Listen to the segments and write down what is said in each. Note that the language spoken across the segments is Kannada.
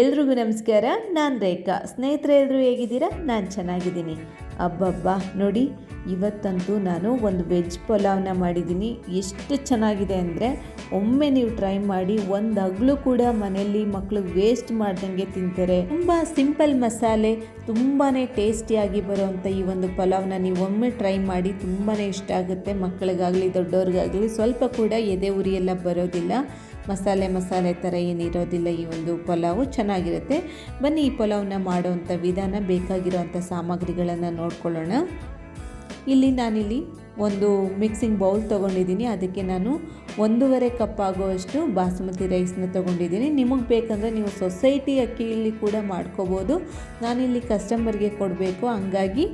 ಎಲ್ರಿಗೂ ನಮಸ್ಕಾರ ನಾನು ರೇಖಾ. ಸ್ನೇಹಿತರೆ ಎಲ್ಲರೂ ಹೇಗಿದ್ದೀರಾ? ನಾನು ಚೆನ್ನಾಗಿದ್ದೀನಿ. ಅಬ್ಬಬ್ಬಾ, ನೋಡಿ, ಇವತ್ತಂತೂ ನಾನು ಒಂದು ವೆಜ್ ಪಲಾವ್ನ ಮಾಡಿದ್ದೀನಿ. ಎಷ್ಟು ಚೆನ್ನಾಗಿದೆ ಅಂದರೆ ಒಮ್ಮೆ ನೀವು ಟ್ರೈ ಮಾಡಿ ಒಂದು ಹಗ್ಲು ಕೂಡ ಮನೆಯಲ್ಲಿ ಮಕ್ಕಳು ವೇಸ್ಟ್ ಮಾಡ್ದಂಗೆ ತಿಂತಾರೆ. ತುಂಬ ಸಿಂಪಲ್ ಮಸಾಲೆ ತುಂಬಾ ಟೇಸ್ಟಿಯಾಗಿ ಬರುವಂಥ ಈ ಒಂದು ಪಲಾವ್ನ ನೀವು ಒಮ್ಮೆ ಟ್ರೈ ಮಾಡಿ ತುಂಬಾ ಇಷ್ಟ ಆಗುತ್ತೆ. ಮಕ್ಕಳಿಗಾಗಲಿ ದೊಡ್ಡವ್ರಿಗಾಗಲಿ ಸ್ವಲ್ಪ ಕೂಡ ಎದೆ ಉರಿಯೆಲ್ಲ ಬರೋದಿಲ್ಲ. ಮಸಾಲೆ ಮಸಾಲೆ ಥರ ಏನಿರೋದಿಲ್ಲ ಈ ಒಂದು ಪಲಾವು. ಚೆನ್ನಾಗಿರುತ್ತೆ. ಬನ್ನಿ ಈ ಪಲಾವ್ನ ಮಾಡೋವಂಥ ವಿಧಾನ ಬೇಕಾಗಿರೋವಂಥ ಸಾಮಗ್ರಿಗಳನ್ನು ನೋಡ್ಕೊಳ್ಳೋಣ. ಇಲ್ಲಿ ನಾನಿಲ್ಲಿ ಒಂದು ಮಿಕ್ಸಿಂಗ್ ಬೌಲ್ ತೊಗೊಂಡಿದ್ದೀನಿ. ಅದಕ್ಕೆ ನಾನು ಒಂದೂವರೆ ಕಪ್ ಆಗುವಷ್ಟು ಬಾಸುಮತಿ ರೈಸ್ನ ತೊಗೊಂಡಿದ್ದೀನಿ. ನಿಮಗೆ ಬೇಕಂದರೆ ನೀವು ಸೊಸೈಟಿ ಅಕ್ಕಿಯಲ್ಲಿ ಕೂಡ ಮಾಡ್ಕೋಬೋದು. ನಾನಿಲ್ಲಿ ಕಸ್ಟಮರ್ಗೆ ಕೊಡಬೇಕು. ಹಂಗಾಗಿ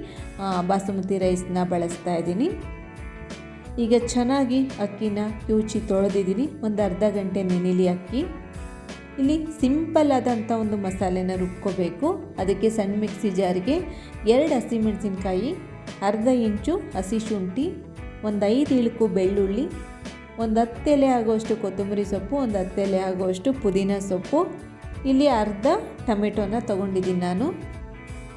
ಬಾಸುಮತಿ ರೈಸ್ನ ಬಳಸ್ತಾ ಇದ್ದೀನಿ. ಈಗ ಚೆನ್ನಾಗಿ ಅಕ್ಕಿನ ಕ್ಯೂಚಿ ತೊಳೆದಿದ್ದೀನಿ. ಒಂದು ಅರ್ಧ ಗಂಟೆ ನೆನೆಲಿ ಅಕ್ಕಿ. ಇಲ್ಲಿ ಸಿಂಪಲ್ ಆದಂಥ ಒಂದು ಮಸಾಲೆನ ರುಬ್ಕೋಬೇಕು. ಅದಕ್ಕೆ ಸಣ್ಣ ಮಿಕ್ಸಿ ಜಾರಿಗೆ ಎರಡು ಹಸಿಮೆಣಸಿನ್ಕಾಯಿ ಅರ್ಧ ಇಂಚು ಹಸಿ ಶುಂಠಿ, ಒಂದು ಐದು ಇಳುಕು ಬೆಳ್ಳುಳ್ಳಿ, ಒಂದು ಹತ್ತೆಲೆ ಆಗುವಷ್ಟು ಕೊತ್ತಂಬರಿ ಸೊಪ್ಪು, ಒಂದು ಹತ್ತೆಲೆ ಆಗುವಷ್ಟು ಪುದೀನ ಸೊಪ್ಪು. ಇಲ್ಲಿ ಅರ್ಧ ಟೊಮೆಟೊನ ತೊಗೊಂಡಿದ್ದೀನಿ ನಾನು.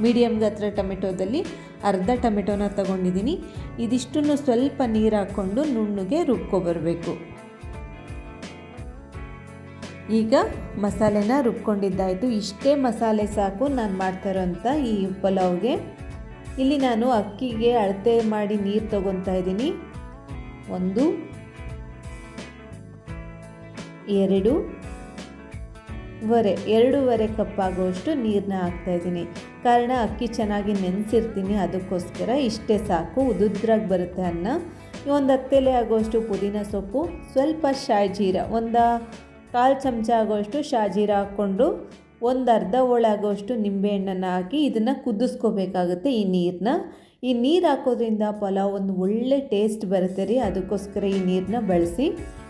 ಮೀಡಿಯಮ್ ಗಾತ್ರ ಟೊಮೆಟೊದಲ್ಲಿ ಅರ್ಧ ಟೊಮೆಟೊನ ತಗೊಂಡಿದ್ದೀನಿ. ಇದಿಷ್ಟನ್ನು ಸ್ವಲ್ಪ ನೀರು ಹಾಕ್ಕೊಂಡು ನುಣ್ಣಗೆ ರುಬ್ಕೊಬರಬೇಕು ಈಗ ಮಸಾಲೆನ ರುಬ್ಕೊಂಡಿದ್ದಾಯಿತು. ಇಷ್ಟೇ ಮಸಾಲೆ ಸಾಕು ನಾನು ಮಾಡ್ತಾರೋಂಥ ಈ ಪಲಾವ್ಗೆ. ಇಲ್ಲಿ ನಾನು ಅಕ್ಕಿಗೆ ಅಳತೆ ಮಾಡಿ ನೀರು ತಗೊತಾ ಇದ್ದೀನಿ. ಒಂದು, ಎರಡು, ವರೆ, ಎರಡೂವರೆ ಕಪ್ ಆಗುವಷ್ಟು ನೀರನ್ನ ಹಾಕ್ತಾಯಿದ್ದೀನಿ ಕಾರಣ ಅಕ್ಕಿ ಚೆನ್ನಾಗಿ ನೆನೆಸಿರ್ತೀನಿ, ಅದಕ್ಕೋಸ್ಕರ ಇಷ್ಟೇ ಸಾಕು. ಉದುದ್ರಾಗಿ ಬರುತ್ತೆ ಅನ್ನ. ಒಂದು ಹತ್ತೆಲೆ ಆಗುವಷ್ಟು ಪುದೀನ ಸೊಪ್ಪು, ಸ್ವಲ್ಪ ಶಾಯಿ ಜೀರ, ಒಂದು ಕಾಲು ಚಮಚ ಆಗೋಷ್ಟು ಶಾಜೀರ ಹಾಕ್ಕೊಂಡು ಒಂದು ಅರ್ಧ ಹೋಳಾಗುವಷ್ಟು ನಿಂಬೆಹಣ್ಣನ್ನು ಹಾಕಿ ಇದನ್ನು ಕುದಿಸ್ಕೋಬೇಕಾಗುತ್ತೆ ಈ ನೀರನ್ನ ಈ ನೀರು ಹಾಕೋದ್ರಿಂದ ಪಲಾವ್ ಒಂದು ಒಳ್ಳೆ ಟೇಸ್ಟ್ ಬರುತ್ತೆ ರೀ ಅದಕ್ಕೋಸ್ಕರ ಈ ನೀರನ್ನ ಬಳಸಿ.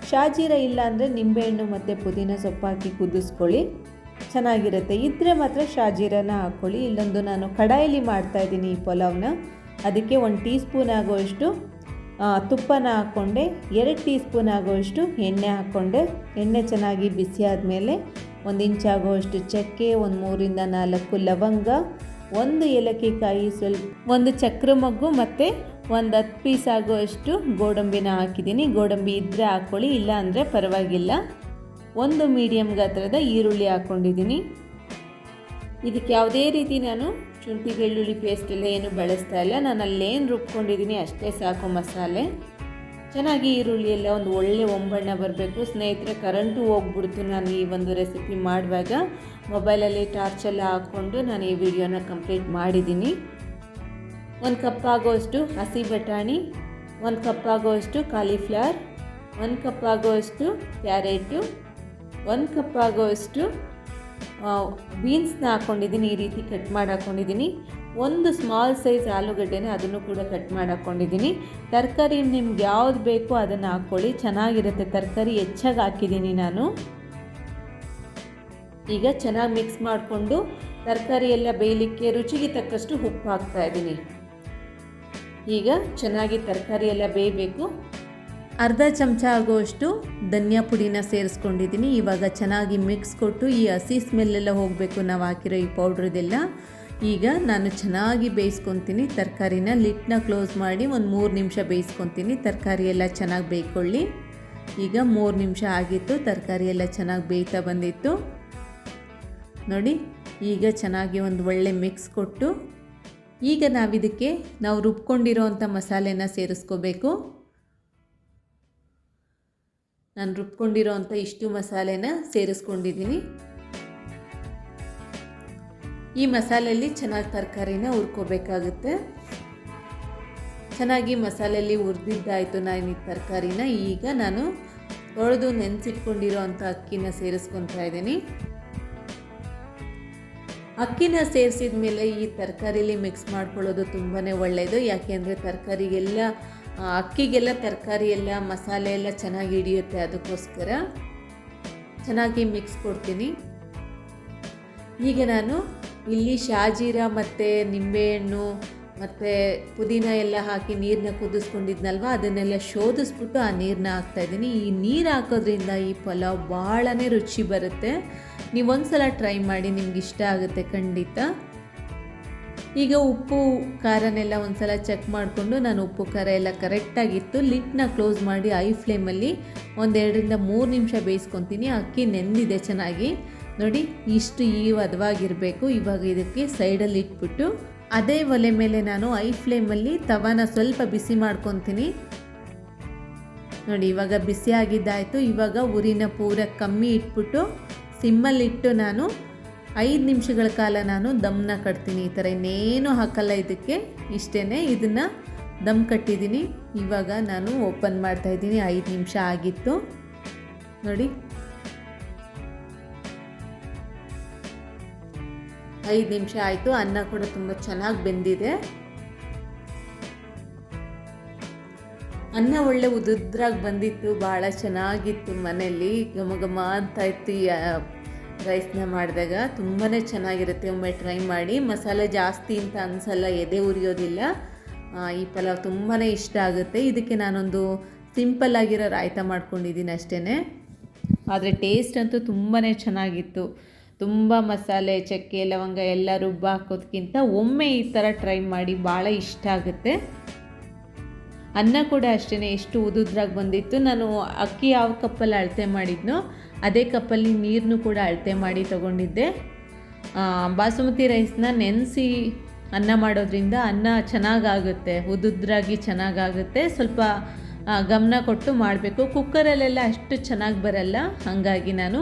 ಶಾಜೀರ ಇಲ್ಲ ಅಂದರೆ ನಿಂಬೆಹಣ್ಣು ಮತ್ತು ಪುದೀನ ಸೊಪ್ಪು ಹಾಕಿ ಕುದಿಸ್ಕೊಳ್ಳಿ ಚೆನ್ನಾಗಿರುತ್ತೆ. ಇದ್ದರೆ ಮಾತ್ರ ಶಾಜೀರನ ಹಾಕ್ಕೊಳ್ಳಿ ಇಲ್ಲೊಂದು ನಾನು ಕಡಾಯಲ್ಲಿ ಮಾಡ್ತಾಯಿದ್ದೀನಿ ಈ ಪಲಾವ್ನ. ಅದಕ್ಕೆ ಒಂದು ಟೀ ಸ್ಪೂನ್ ಆಗುವಷ್ಟು ಆ, ತುಪ್ಪನ ಹಾಕ್ಕೊಂಡೆ, ಎರಡು ಟೀ ಸ್ಪೂನ್ ಆಗುವಷ್ಟು ಎಣ್ಣೆ ಹಾಕ್ಕೊಂಡೆ. ಎಣ್ಣೆ ಚೆನ್ನಾಗಿ ಬಿಸಿ ಆದಮೇಲೆ ಒಂದು ಇಂಚ್ ಆಗುವಷ್ಟು ಚಕ್ಕೆ, ಒಂದು ಮೂರಿಂದ ನಾಲ್ಕು ಲವಂಗ, ಒಂದು ಏಲಕ್ಕಿ ಕಾಯಿ ಸ್ವಲ್ಪ, ಒಂದು ಚಕ್ರ ಮಗ್ಗು ಮತ್ತು ಒಂದು ಹತ್ತು ಪೀಸ್ ಆಗುವಷ್ಟು ಗೋಡಂಬಿನ ಹಾಕಿದ್ದೀನಿ. ಗೋಡಂಬಿ ಇದ್ದರೆ ಹಾಕ್ಕೊಳ್ಳಿ, ಇಲ್ಲ ಅಂದರೆ ಪರವಾಗಿಲ್ಲ. ಒಂದು ಮೀಡಿಯಮ್ ಗಾತ್ರದ ಈರುಳ್ಳಿ ಹಾಕ್ಕೊಂಡಿದ್ದೀನಿ. ಇದಕ್ಕೆ ಯಾವುದೇ ರೀತಿ ನಾನು ಶುಂಠಿ ಬೆಳ್ಳುಳ್ಳಿ ಪೇಸ್ಟ್ ಎಲ್ಲ ಏನು ಬಳಸ್ತಾ ಇಲ್ಲ. ನಾನು ಅಲ್ಲೇನು ರುಬ್ಕೊಂಡಿದ್ದೀನಿ ಅಷ್ಟೇ ಸಾಕು ಮಸಾಲೆ. ಚೆನ್ನಾಗಿ ಈರುಳ್ಳಿ ಎಲ್ಲ ಒಂದು ಒಳ್ಳೆ ಒಂಬಣ್ಣ ಬರಬೇಕು. ಸ್ನೇಹಿತರೆ ಕರೆಂಟು ಹೋಗ್ಬಿಡ್ತು. ನಾನು ಈ ಒಂದು ರೆಸಿಪಿ ಮಾಡುವಾಗ ಮೊಬೈಲಲ್ಲಿ ಟಾರ್ಚೆಲ್ಲ ಹಾಕ್ಕೊಂಡು ನಾನು ಈ ವಿಡಿಯೋನ ಕಂಪ್ಲೀಟ್ ಮಾಡಿದ್ದೀನಿ ಒಂದು ಕಪ್ ಆಗೋಷ್ಟು ಹಸಿ ಬಟಾಣಿ, ಒಂದು ಕಪ್ ಆಗೋಷ್ಟು ಕಾಲಿಫ್ಲವರ್ ಒಂದು ಕಪ್ ಆಗೋಷ್ಟು ಕ್ಯಾರೆಟು ಒಂದು ಕಪ್ ಆಗೋಷ್ಟು ಬೀನ್ಸ್ನ ಹಾಕ್ಕೊಂಡಿದ್ದೀನಿ ಈ ರೀತಿ ಕಟ್ ಮಾಡಿ ಹಾಕ್ಕೊಂಡಿದ್ದೀನಿ ಒಂದು ಸ್ಮಾಲ್ ಸೈಜ್ ಆಲೂಗಡ್ಡೆನೇ ಅದನ್ನು ಕೂಡ ಕಟ್ ಮಾಡಿ ಹಾಕ್ಕೊಂಡಿದ್ದೀನಿ ತರಕಾರಿ ನಿಮ್ಗೆ ಯಾವ್ದು ಬೇಕೋ ಅದನ್ನು ಹಾಕ್ಕೊಳ್ಳಿ, ಚೆನ್ನಾಗಿರುತ್ತೆ. ತರಕಾರಿ ಹೆಚ್ಚಾಗಿ ಹಾಕಿದ್ದೀನಿ ನಾನು. ಈಗ ಚೆನ್ನಾಗಿ ಮಿಕ್ಸ್ ಮಾಡಿಕೊಂಡು ತರಕಾರಿ ಎಲ್ಲ ಬೇಯಲಿಕ್ಕೆ ರುಚಿಗೆ ತಕ್ಕಷ್ಟು ಉಪ್ಪು ಹಾಕ್ತಾ ಇದ್ದೀನಿ. ಈಗ ಚೆನ್ನಾಗಿ ತರಕಾರಿ ಎಲ್ಲ ಬೇಯಬೇಕು. ಅರ್ಧ ಚಮಚ ಆಗುವಷ್ಟು ಧನಿಯಾ ಪುಡಿನ ಸೇರಿಸ್ಕೊಂಡಿದ್ದೀನಿ. ಇವಾಗ ಚೆನ್ನಾಗಿ ಮಿಕ್ಸ್ ಕೊಟ್ಟು ಈ ಹಸಿ ಸ್ಮೆಲ್ಲೆಲ್ಲ ಹೋಗಬೇಕು. ನಾವು ಹಾಕಿರೋ ಈ ಪೌಡ್ರದೆಲ್ಲ ಈಗ ನಾನು ಚೆನ್ನಾಗಿ ಬೇಯಿಸ್ಕೊತೀನಿ. ತರಕಾರಿನ ಲಿಟ್ನ ಕ್ಲೋಸ್ ಮಾಡಿ ಒಂದು ಮೂರು ನಿಮಿಷ ಬೇಯಿಸ್ಕೊತೀನಿ. ತರಕಾರಿ ಎಲ್ಲ ಚೆನ್ನಾಗಿ ಬೇಯ್ಕೊಳ್ಳಿ. ಈಗ ಮೂರು ನಿಮಿಷ ಆಗಿತ್ತು. ತರಕಾರಿ ಎಲ್ಲ ಚೆನ್ನಾಗಿ ಬೇಯ್ತಾ ಬಂದಿತ್ತು. ನೋಡಿ, ಈಗ ಚೆನ್ನಾಗಿ ಒಂದು ಒಳ್ಳೆ ಮಿಕ್ಸ್ ಕೊಟ್ಟು ಈಗ ನಾವಿದಕ್ಕೆ ನಾವು ರುಬ್ಕೊಂಡಿರೋ ಅಂಥ ಮಸಾಲೆನ ಸೇರಿಸ್ಕೋಬೇಕು. ನಾನು ರುಬ್ಕೊಂಡಿರೋ ಅಂಥ ಇಷ್ಟು ಮಸಾಲೆನ ಸೇರಿಸ್ಕೊಂಡಿದ್ದೀನಿ. ಈ ಮಸಾಲೆಯಲ್ಲಿ ಚೆನ್ನಾಗಿ ತರಕಾರಿನ ಹುರ್ಕೋಬೇಕಾಗುತ್ತೆ. ಚೆನ್ನಾಗಿ ಮಸಾಲೆಯಲ್ಲಿ ಹುರಿದಿದ್ದಾಯಿತು ನಾನು ಈ ತರಕಾರಿನ. ಈಗ ನಾನು ತೊಳೆದು ನೆನೆಸಿಟ್ಕೊಂಡಿರೋ ಅಂಥ ಅಕ್ಕಿನ ಸೇರಿಸ್ಕೊತಾ ಇದ್ದೀನಿ. ಅಕ್ಕಿನ ಸೇರಿಸಿದ ಮೇಲೆ ಈ ತರಕಾರಿಲಿ ಮಿಕ್ಸ್ ಮಾಡ್ಕೊಳ್ಳೋದು ತುಂಬಾ ಒಳ್ಳೆಯದು ಯಾಕೆಂದರೆ ತರಕಾರಿಗೆಲ್ಲ ಅಕ್ಕಿಗೆಲ್ಲ ತರಕಾರಿ ಎಲ್ಲ, ಮಸಾಲೆ ಎಲ್ಲ ಚೆನ್ನಾಗಿ ಹಿಡಿಯುತ್ತೆ ಅದಕ್ಕೋಸ್ಕರ. ಚೆನ್ನಾಗಿ ಮಿಕ್ಸ್ ಕೊಡ್ತೀನಿ. ಈಗ ನಾನು ಇಲ್ಲಿ ಶಾಜೀರ ಮತ್ತು ನಿಂಬೆಹಣ್ಣು ಮತ್ತು ಪುದೀನ ಎಲ್ಲ ಹಾಕಿ ನೀರನ್ನ ಕುದಿಸ್ಕೊಂಡಿದ್ನಲ್ವ, ಅದನ್ನೆಲ್ಲ ಶೋಧಿಸ್ಬಿಟ್ಟು ಆ ನೀರನ್ನ ಹಾಕ್ತಾಯಿದ್ದೀನಿ ಈ ನೀರು ಹಾಕೋದ್ರಿಂದ ಈ ಪಲಾವ್ ಭಾಳನೇ ರುಚಿ ಬರುತ್ತೆ. ನೀವು ಒಂದು ಸಲ ಟ್ರೈ ಮಾಡಿ, ನಿಮ್ಗೆ ಇಷ್ಟ ಆಗುತ್ತೆ ಖಂಡಿತ. ಈಗ ಉಪ್ಪು, ಖಾರನೆಲ್ಲ ಒಂದು ಸಲ ಚೆಕ್ ಮಾಡಿಕೊಂಡು ನಾನು ಉಪ್ಪು, ಖಾರ ಎಲ್ಲ ಕರೆಕ್ಟಾಗಿತ್ತು ಲಿಟ್ನ ಕ್ಲೋಸ್ ಮಾಡಿ ಐ ಫ್ಲೇಮಲ್ಲಿ ಒಂದೆರಡರಿಂದ ಮೂರು ನಿಮಿಷ ಬೇಯಿಸ್ಕೊತೀನಿ. ಅಕ್ಕಿ ನೆಂದಿದೆ ಚೆನ್ನಾಗಿ. ನೋಡಿ, ಇಷ್ಟು ಈ ಹದವಾಗಿರಬೇಕು ಇವಾಗ ಇದಕ್ಕೆ ಸೈಡಲ್ಲಿ ಇಟ್ಬಿಟ್ಟು ಅದೇ ಒಲೆ ಮೇಲೆ ನಾನು ಐ ಫ್ಲೇಮಲ್ಲಿ ತವಾನ ಸ್ವಲ್ಪ ಬಿಸಿ ಮಾಡ್ಕೊತೀನಿ. ನೋಡಿ, ಇವಾಗ ಬಿಸಿ ಆಗಿದ್ದಾಯಿತು ಇವಾಗ ಉರಿನ ಪೂರ ಕಮ್ಮಿ ಇಟ್ಬಿಟ್ಟು ಸಿಮ್ಮಲ್ಲಿಟ್ಟು ನಾನು ಐದು ನಿಮಿಷಗಳ ಕಾಲ ನಾನು ದಮ್ನ ಕಟ್ತೀನಿ. ಈ ಥರ ಇನ್ನೇನು ಹಾಕಲ್ಲ ಇದಕ್ಕೆ. ಇಷ್ಟೇ ಇದನ್ನು ದಮ್ ಕಟ್ಟಿದ್ದೀನಿ. ಇವಾಗ ನಾನು ಓಪನ್ ಮಾಡ್ತಾಯಿದ್ದೀನಿ ಐದು ನಿಮಿಷ ಆಗಿತ್ತು. ನೋಡಿ. ಐದು ನಿಮಿಷ ಆಯಿತು. ಅನ್ನ ಕೂಡ ತುಂಬ ಚೆನ್ನಾಗಿ ಬೆಂದಿದೆ. ಅನ್ನ ಒಳ್ಳೆ ಉದುದ್ರಾಗಿ ಬಂದಿತ್ತು. ಭಾಳ ಚೆನ್ನಾಗಿತ್ತು ಮನೆಯಲ್ಲಿ. ಘಮ ಅಂತ ಇತ್ತು. ರೈಸ್ನ ಮಾಡಿದಾಗ ತುಂಬಾ ಚೆನ್ನಾಗಿರುತ್ತೆ. ಒಮ್ಮೆ ಟ್ರೈ ಮಾಡಿ. ಮಸಾಲೆ ಜಾಸ್ತಿ ಅಂತ ಅನಿಸಲ್ಲ, ಎದೆ ಉರಿಯೋದಿಲ್ಲ. ಈ ಪಲಾವ್ ತುಂಬಾ ಇಷ್ಟ ಆಗುತ್ತೆ. ಇದಕ್ಕೆ ನಾನೊಂದು ಸಿಂಪಲ್ ಆಗಿರೋ ರಾಯ್ತ ಮಾಡ್ಕೊಂಡಿದ್ದೀನಿ ಅಷ್ಟೇ ಆದರೆ ಟೇಸ್ಟ್ ಅಂತೂ ತುಂಬಾ ಚೆನ್ನಾಗಿತ್ತು. ತುಂಬ ಮಸಾಲೆ, ಚಕ್ಕೆ, ಲವಂಗ ಎಲ್ಲ ರುಬ್ಬ ಹಾಕೋದಕ್ಕಿಂತ ಒಮ್ಮೆ ಈ ಥರ ಟ್ರೈ ಮಾಡಿ ಭಾಳ ಇಷ್ಟ ಆಗುತ್ತೆ. ಅನ್ನ ಕೂಡ ಅಷ್ಟೇ ಎಷ್ಟು ಉದುದ್ರಾಗಿ ಬಂದಿತ್ತು. ನಾನು ಅಕ್ಕಿ ಯಾವ ಕಪ್ಪಲ್ಲಿ ಅಳತೆ ಮಾಡಿದ್ನೋ ಅದೇ ಕಪ್ಪಲ್ಲಿ ನೀರನ್ನು ಕೂಡ ಅಳತೆ ಮಾಡಿ ತಗೊಂಡಿದ್ದೆ. ಬಾಸುಮತಿ ರೈಸ್ನ ನೆನೆಸಿ ಅನ್ನ ಮಾಡೋದ್ರಿಂದ ಅನ್ನ ಚೆನ್ನಾಗಾಗುತ್ತೆ, ಉದುದ್ರಾಗಿ ಚೆನ್ನಾಗಾಗುತ್ತೆ. ಸ್ವಲ್ಪ ಗಮನ ಕೊಟ್ಟು ಮಾಡಬೇಕು. ಕುಕ್ಕರಲ್ಲೆಲ್ಲ ಅಷ್ಟು ಚೆನ್ನಾಗಿ ಬರಲ್ಲ. ಹಾಗಾಗಿ ನಾನು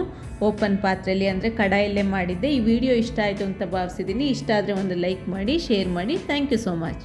ಓಪನ್ ಪಾತ್ರೆಯಲ್ಲಿ ಅಂದರೆ ಕಡಾಯಲ್ಲೇ ಮಾಡಿದ್ದೆ. ಈ ವಿಡಿಯೋ ಇಷ್ಟ ಆಯಿತು ಅಂತ ಭಾವಿಸಿದ್ದೀನಿ. ಇಷ್ಟ ಆದರೆ ಒಂದು ಲೈಕ್ ಮಾಡಿ, ಶೇರ್ ಮಾಡಿ. Thank you so much.